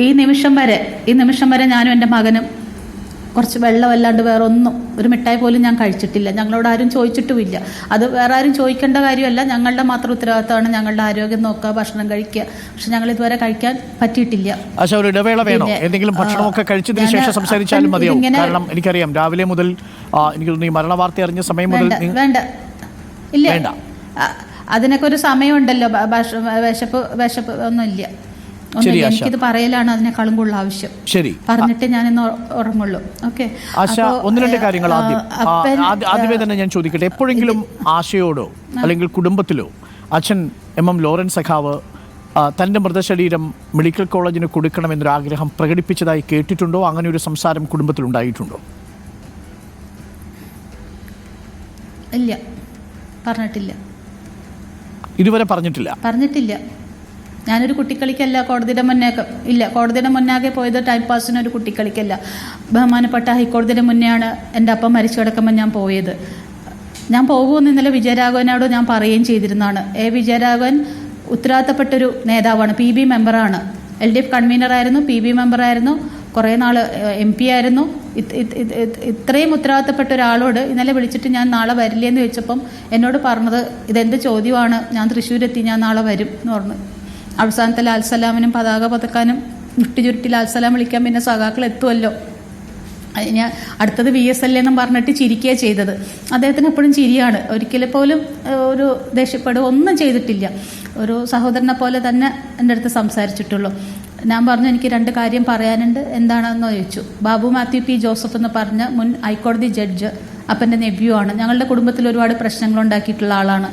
ഈ നിമിഷം വരെ ഈ നിമിഷം വരെ ഞാനും എന്റെ മകനും കുറച്ച് വെള്ളമല്ലാണ്ട് വേറെ ഒന്നും ഒരു മിഠായി പോലും ഞാൻ കഴിച്ചിട്ടില്ല. ഞങ്ങളോട് ആരും ചോദിച്ചിട്ടുമില്ല. അത് വേറെ ആരും ചോദിക്കേണ്ട കാര്യമല്ല. ഞങ്ങളുടെ മാത്രം ഉത്തരവാദിത്തമാണ് ഞങ്ങളുടെ ആരോഗ്യം നോക്കുക ഭക്ഷണം കഴിക്കുക. പക്ഷെ ഞങ്ങൾ ഇതുവരെ കഴിക്കാൻ പറ്റിയിട്ടില്ല. ഒരു ഇടവേള വേണോ? എന്തെങ്കിലും ഭക്ഷണമൊക്കെ കഴിച്ചതിന് ശേഷം സംസാരിച്ചാലും മതിയാവും. കാരണം എനിക്കറിയാം രാവിലെ മുതൽ എനിക്ക് തോന്നുന്നു ഈ അറിഞ്ഞ സമയം മുതൽ വേണ്ട ഇല്ല. അതിനൊക്കെ ഒരു സമയമുണ്ടല്ലോ. വിശപ്പ് വിശപ്പ് ഒന്നുമില്ല. ശരി. എനിക്കിത് പറയലാണ് അതിനേക്കാളും കൂടുതൽ ആവശ്യം. ശരി. പറഞ്ഞിട്ട് ഞാൻ ഇന്ന് ഉറങ്ങുള്ളൂ. ഓക്കെ. ആശ ഒന്ന് രണ്ട് കാര്യങ്ങൾ ആദ്യം. ആദ്യമേ തന്നെ ഞാൻ ചോദിക്കട്ടെ. എപ്പോഴെങ്കിലും ആശയോടോ അല്ലെങ്കിൽ കുടുംബത്തിലോ അച്ഛൻ എം എം ലോറൻസ് സഖാവ് തന്റെ തന്റെ മൃതശരീരം മെഡിക്കൽ കോളേജിന് കൊടുക്കണമെന്നൊരു ആഗ്രഹം പ്രകടിപ്പിച്ചതായി കേട്ടിട്ടുണ്ടോ? അങ്ങനെ ഒരു സംസാരം കുടുംബത്തിൽ ഉണ്ടായിട്ടുണ്ടോ? ഇല്ല. പറഞ്ഞിട്ടില്ല. ഇതുവരെ പറഞ്ഞിട്ടില്ല. പറഞ്ഞിട്ടില്ല. ഞാനൊരു കുട്ടിക്കളിക്കല്ല കോടതിയുടെ മുന്നേ ഇല്ല കോടതിയുടെ മുന്നാകെ പോയത് ടൈം പാസിന് ഒരു കുട്ടിക്കളിക്കല്ല ബഹുമാനപ്പെട്ട ഹൈക്കോടതിയുടെ മുന്നെയാണ് എന്റെ അപ്പം മരിച്ചു കിടക്കുമ്പോൾ ഞാൻ പോയത്. ഞാൻ പോകുമെന്ന് ഇന്നലെ വിജയരാഘവനോട് ഞാൻ പറയുകയും ചെയ്തിരുന്നതാണ്. എ. വിജയരാഘവൻ ഉത്തരവാദിത്തപ്പെട്ടൊരു നേതാവാണ് പി. ബി മെമ്പറാണ്. എൽ ഡി എഫ് കൺവീനറായിരുന്നു പി. ബി മെമ്പറായിരുന്നു കുറേ നാൾ എം പി ആയിരുന്നു. ഇത്- ഇത്- ഇത്- ഇത് ഇത്രയും ഉത്തരവാദിത്തപ്പെട്ട ഒരാളോട് ഇന്നലെ വിളിച്ചിട്ട് ഞാൻ നാളെ വരില്ലേ എന്ന് ചോദിച്ചപ്പം എന്നോട് പറഞ്ഞത് ഇതെന്ത് ചോദ്യമാണ്? ഞാൻ തൃശ്ശൂരെത്തി ഞാൻ നാളെ വരും എന്ന് പറഞ്ഞു. അവസാനത്തെ ലാൽസലാമിനും പതാക പതക്കാനും മുട്ടി ചുരുട്ടി ലാൽസലാം വിളിക്കാൻ പിന്നെ സഖാക്കൾ എത്തുമല്ലോ ഞാൻ അടുത്തത് വി എസ് എൽ എന്നും പറഞ്ഞിട്ട് ചിരിക്കുക ചെയ്തത്. അദ്ദേഹത്തിന് എപ്പോഴും ചിരിയാണ്. ഒരിക്കലും പോലും ഒരു ദേഷ്യപ്പെടുക ഒന്നും ചെയ്തിട്ടില്ല. ഒരു സഹോദരനെ പോലെ തന്നെ എന്റെ അടുത്ത് സംസാരിച്ചിട്ടുള്ളൂ. ഞാൻ പറഞ്ഞു എനിക്ക് രണ്ട് കാര്യം പറയാനുണ്ട്. എന്താണെന്ന് ചോദിച്ചു. ബാബു മാത്യു പി ജോസഫ് എന്ന് പറഞ്ഞ മുൻ ഹൈക്കോടതി ജഡ്ജ് അപ്പന്റെ നെബ്യു ആണ് ഞങ്ങളുടെ കുടുംബത്തിൽ ഒരുപാട് പ്രശ്നങ്ങൾ ഉണ്ടാക്കിയിട്ടുള്ള ആളാണ്.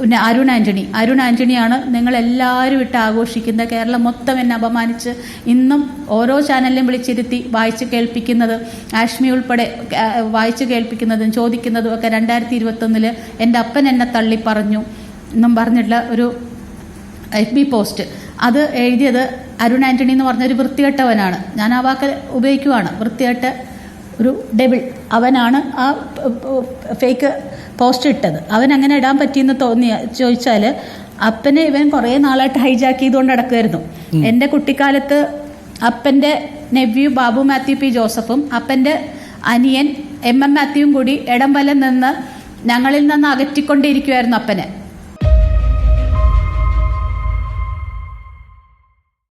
പിന്നെ അരുൺ ആന്റണി. അരുൺ ആന്റണിയാണ് നിങ്ങൾ എല്ലാവരും ഇട്ട് ആഘോഷിക്കുന്ന കേരളം മൊത്തം എന്നെ അപമാനിച്ച് ഇന്നും ഓരോ ചാനലിലും വിളിച്ചിരുത്തി വായിച്ച് കേൾപ്പിക്കുന്നത് ആഷ്മി ഉൾപ്പെടെ വായിച്ച് കേൾപ്പിക്കുന്നതും ചോദിക്കുന്നതും ഒക്കെ രണ്ടായിരത്തി ഇരുപത്തൊന്നിൽ എന്റെ അപ്പൻ എന്നെ തള്ളി പറഞ്ഞു എന്നും പറഞ്ഞിട്ടുള്ള ഒരു എഫ് ബി പോസ്റ്റ്. അത് എഴുതിയത് അരുൺ ആന്റണി എന്ന് പറഞ്ഞൊരു വൃത്തികെട്ടവനാണ്. ഞാൻ ആ വാക്ക് ഉപയോഗിക്കുവാണ്. വൃത്തികെട്ട ഒരു ഡെബിൾ. അവനാണ് ആ ഫേക്ക് പോസ്റ്റ് ഇട്ടത്. അവൻ അങ്ങനെ ഇടാൻ പറ്റിയെന്ന് തോന്നിയ ചോദിച്ചാൽ അപ്പനെ ഇവൻ കുറേ നാളായിട്ട് ഹൈജാക്ക് ചെയ്തുകൊണ്ട് നടക്കുമായിരുന്നു എന്റെ കുട്ടിക്കാലത്ത് അപ്പന്റെ നെവ്യു ബാബു മാത്യു പി ജോസഫും അപ്പന്റെ അനിയൻ എം എം മാത്യുവും കൂടി ഇടം വലം നിന്ന് ഞങ്ങളിൽ നിന്ന് അകറ്റിക്കൊണ്ടിരിക്കുമായിരുന്നു അപ്പനെ.